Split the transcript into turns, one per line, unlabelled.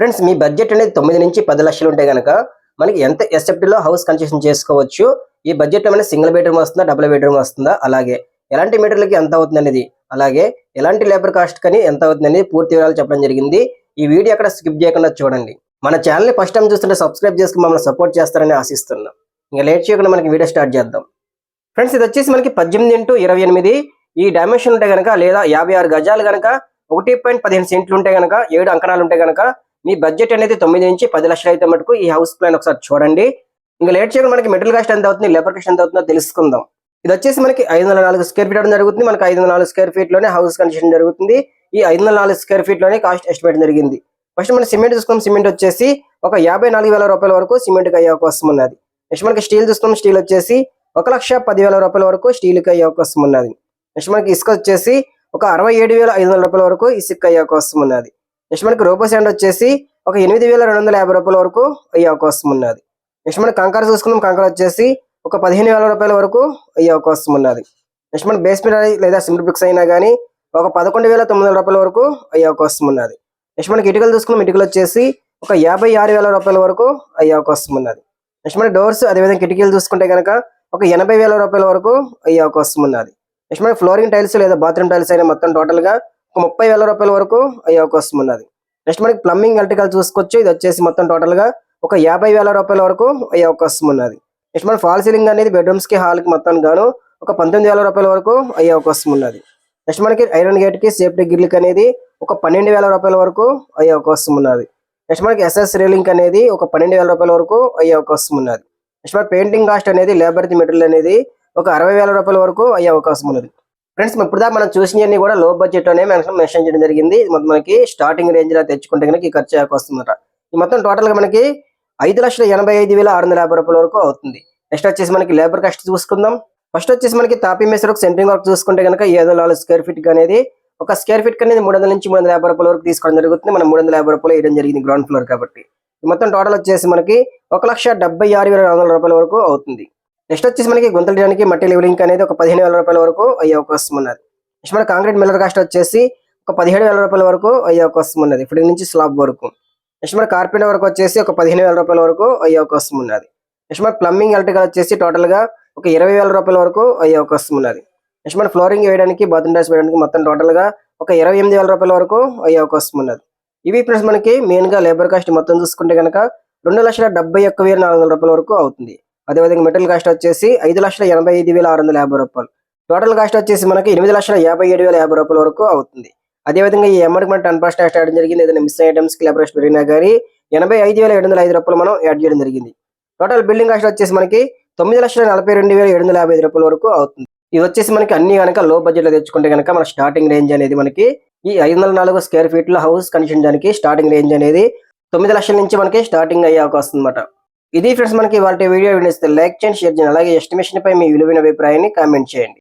Friends మీ budget అనేది తొమ్మిది నుంచి పది లక్షలు ఉంటే కనుక మనకి ఎంత ఎస్ఎఫ్టీలో హౌస్ కన్స్ట్రక్షన్ చేసుకోవచ్చు? ఈ బడ్జెట్లో సింగిల్ బెడ్రూమ్ వస్తుందా డబుల్ బెడ్రూమ్ వస్తుందా? అలాగే ఎలాంటి మీటర్లకి ఎంత అవుతుంది అనేది? అలాగే ఎలాంటి లేబర్ కాస్ట్ కానీ ఎంత అవుతుంది అనేది పూర్తి వివరాలు చెప్పడం జరిగింది. ఈ వీడియో అక్కడ స్కిప్ చేయకుండా చూడండి. మన ఛానల్ని ఫస్ట్ టైం చూస్తుంటే సబ్స్క్రైబ్ చేసుకుని మమ్మల్ని సపోర్ట్ చేస్తారని ఆశిస్తున్నాం. ఇంకా లేట్ చేయకుండా మనకి వీడియో స్టార్ట్ చేద్దాం. ఫ్రెండ్స్ ఇది వచ్చేసి మనకి పద్దెనిమిది ఇంటూ ఇరవై ఎనిమిది. ఈ డైమెన్షన్ ఉంటే కనుక లేదా యాభై ఆరు గజాలు కనుక ఒకటి పాయింట్ పదిహేను సెంట్లు ఉంటే కనుక ఏడు అంకణాలు ఉంటే కనుక మీ బడ్జెట్ అనేది తొమ్మిది నుంచి పది లక్షలు అయితే మటుకు ఈ హౌస్ ప్లాన్ ఒకసారి చూడండి. ఇంకా లేట్ చేయకుండా మనకి మెటీరియల్ కాస్ట్ ఎంత అవుతుంది లేబర్ కాస్ట్ ఎంత అవుతుందో తెలుసుకుందాం. ఇది వచ్చేసి మనకి ఐదు వందల నాలుగు స్క్వేర్ ఫీట్ అవడం జరుగుతుంది. మనకి ఐదు వందల నాలుగు స్క్వేర్ ఫీట్లోనే హౌస్ కన్స్ట్రక్షన్ జరుగుతుంది. ఈ ఐదు వందల నాలుగు స్క్వేర్ ఫీట్లోనే కాస్ట్ ఎస్టిమేట్ జరిగింది. ఫస్ట్ మనం సిమెంట్ చూసుకున్నాం సిమెంట్ వచ్చేసి ఒక యాభై నాలుగు వేల రూపాయల వరకు సిమెంట్కి అయ్యే అవకాశం ఉన్నది. నెక్స్ట్ మనకి స్టీల్ చూసుకున్నాం స్టీల్ వచ్చేసి ఒక లక్ష పదివేల రూపాయల వరకు స్టీల్కి అయ్యే అవకాశం ఉన్నది. నెక్స్ట్ మనకి ఇసుక వచ్చేసి ఒక అరవై ఏడు వేల ఐదు వందల రూపాయల వరకు ఇసుక అయ్యే అవకాశం ఉన్నది. నెక్స్ట్ మనకి రోబో శాండ్ వచ్చేసి ఒక ఎనిమిది వేల రెండు వందల యాభై రూపాయల వరకు అయ్యే అవకాశం ఉన్నది. నెక్స్ట్ మనకి కంకర చూసుకున్నాం కంకర వచ్చేసి ఒక పదిహేను వేల రూపాయల వరకు అయ్యే అవకాశం ఉన్నది. నెక్స్ట్ మనకి బేస్మెంట్ లేదా సిమెంట్ బ్రిక్స్ అయినా కానీ ఒక పదకొండు వేల తొమ్మిది వందల రూపాయల వరకు అయ్యే అవకాశం ఉన్నది. నెక్స్ట్ మనకి ఇటుకలు చూసుకున్నాం ఇటుకలు వచ్చేసి ఒక యాభై ఆరు వేల రూపాయల వరకు అయ్యే అవకాశం ఉన్నది. నెక్స్ట్ మన డోర్స్ అదేవిధంగా కిటికీలు చూసుకుంటే కనుక ఒక ఎనభై వేల రూపాయల వరకు అయ్యే అవకాశం ఉన్నది. నెక్స్ట్ మనకి ఫ్లోరింగ్ టైల్స్ లేదా బాత్రూమ్ టైల్స్ అయినా మొత్తం టోటల్గా ఒక ముప్పై వేల రూపాయల వరకు అయ్యే అవకాశం ఉన్నది. నెక్స్ట్ మనకి ప్లంబింగ్ ఎలక్ట్రికల్ చూసుకోవచ్చు. ఇది వచ్చేసి మొత్తం టోటల్గా ఒక యాభై వేల రూపాయల వరకు అయ్యే అవకాశం ఉన్నది. నెక్స్ట్ మన ఫాల్ సీలింగ్ అనేది బెడ్రూమ్స్కి హాల్కి మొత్తం గాను ఒక పంతొమ్మిది వేల రూపాయల వరకు అయ్యే అవకాశం ఉన్నది. నెక్స్ట్ మనకి ఐరన్ గేట్కి సేఫ్టీ గిర్లిక్ అనేది ఒక పన్నెండు వేల రూపాయల వరకు అయ్యే అవకాశం ఉన్నది. నెక్స్ట్ మనకి ఎస్ఎస్ రీలింక్ అనేది ఒక పన్నెండు వేల రూపాయల వరకు అయ్యే అవకాశం ఉన్నది. నెక్స్ట్ మనకి పెయింటింగ్ కాస్ట్ అనేది లేబర్ మెటీరియల్ అనేది ఒక అరవై వేల రూపాయల వరకు అయ్యే అవకాశం ఉన్నది. ఫ్రెండ్స్ ఇప్పుడు దాకా మనం చూసినవన్నీ కూడా లో బడ్జెట్ అనే మనం మెన్షన్ చేయడం జరిగింది. మొత్తం మనకి స్టార్టింగ్ రేంజ్లో తెచ్చుకుంటే కనుక ఈ ఖర్చు వస్తుందట. ఈ మొత్తం టోటల్గా మనకి ఐదు లక్షల ఎనభై ఐదు వేల ఆరు వందల యాభై రూపాయల వరకు అవుతుంది. నెక్స్ట్ వచ్చేసి మనకి లేబర్ కాస్ట్ చూసుకుందాం. ఫస్ట్ వచ్చేసి మనకి తాపీ మేసరకు సెంట్రింగ్ వర్క్ చూసుకుంటే కనుక ఏదో నాలుగు స్క్వేర్ ఫీట్ అనేది ఒక స్క్వేర్ ఫీట్ అనేది మూడు వందల నుంచి మూడు వందల యాభై రూపాయల వరకు తీసుకోవడం జరుగుతుంది. మనం మూడు వందల యాభై రూపాయలు వేయడం జరిగింది గ్రౌండ్ ఫ్లోర్ కాబట్టి. ఈ మొత్తం టోటల్ వచ్చేసి మనకి ఒక లక్ష డెబ్బై ఆరు వేల నాలుగు వందల రూపాయల వరకు అవుతుంది. నెక్స్ట్ వచ్చేసి మనకి గుంతలు చేయడానికి మట్టి లెవెలింగ్ అనేది ఒక పదిహేను వేల రూపాయల వరకు అయ్యే అవకాశం ఉన్నది. నెక్స్ట్ మన కాంక్రీట్ మిల్లర్ కాస్ట్ వచ్చేసి ఒక పదిహేడు వేల రూపాయల వరకు అయ్యే అవకాశం ఉన్నది. ఇప్పుడు నుంచి స్లాబ్ వరకు. నెక్స్ట్ మన కార్పెంటర్ వరకు వచ్చేసి ఒక పదిహేను వేల రూపాయల వరకు అయ్యే అవకాశం ఉన్నది. నెక్స్ట్ మన ప్లంబింగ్ ఎలక్ట్రికల్ వచ్చేసి టోటల్గా ఒక ఇరవై వేల రూపాయల వరకు అయ్యే అవకాశం ఉన్నది. నెక్స్ట్ మన ఫ్లోరింగ్ వేయడానికి బాత్రూమ్ టైల్స్ వేయడానికి మొత్తం టోటల్గా ఒక ఇరవై ఎనిమిది వేల రూపాయల వరకు అయ్యే అవకాశం ఉన్నది. ఇవి ఫ్రెండ్స్ మనకి మెయిన్గా లేబర్ కాస్ట్ మొత్తం చూసుకుంటే కనుక రెండు లక్షల డెబ్బై ఒక్క వేల నాలుగు వందల రూపాయల వరకు అవుతుంది. అదేవిధంగా మెటీరియల్ కాస్ట్ వచ్చేసి ఐదు లక్షల ఎనభై ఐదు వేల ఆరు వందల యాభై రూపాయలు. టోటల్ కాస్ట్ వచ్చేసి మనకి ఎనిమిది లక్షల యాభై ఏడు వేల యాభై రూపాయల వరకు అవుతుంది. అదేవిధంగా ఈ అమౌంట్ మనం టెన్ పర్సెంట్ యాడ్ జరిగింది. ఏదైనా మిస్ ఐటమ్స్కి పెరిగినా కానీ ఎనభై ఐదు వేల ఏడు వందల ఐదు రూపాయలు మనం యాడ్ చేయడం జరిగింది. టోటల్ బిల్డింగ్ కాస్ట్ వచ్చేసి మనకి తొమ్మిది లక్షల నలభై రెండు వేల ఏడు వందల యాభై ఐదు రూపాయల వరకు అవుతుంది. ఇది వచ్చేసి మనకి అన్ని కనుక లో బడ్జెట్లో తెచ్చుకుంటే కనుక మన స్టార్టింగ్ రేంజ్ అనేది మనకి ఈ ఐదు వందల నాలుగు స్క్వేర్ ఫీట్లో హౌస్ కన్స్ట్రక్షన్ దానికి స్టార్టింగ్ రేంజ్ అనేది తొమ్మిది లక్షల నుంచి మనకి స్టార్టింగ్ అయ్యే అవకాశం అనమాట ఇది ఫ్రెండ్స్ మనకి వాళ్ళ వీడియో వినిస్తే లైక్ చేయండి షేర్ చేయండి అలాగే ఎస్టిమేషన్ పై మీ విలువైన అభిప్రాయాన్ని కామెంట్ చేయండి.